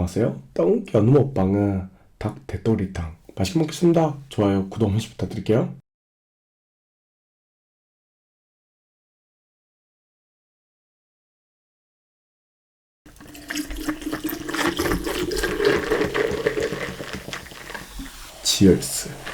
안녕하세요. 떡 연우 먹방은 닭 대토리탕 맛있게 먹겠습니다. 좋아요, 구독 한 번씩 부탁드릴게요. 치얼스.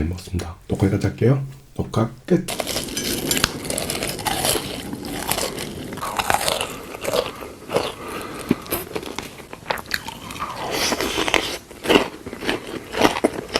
잘 먹었습니다. 녹화 여기까지 할게요. 녹화 끝.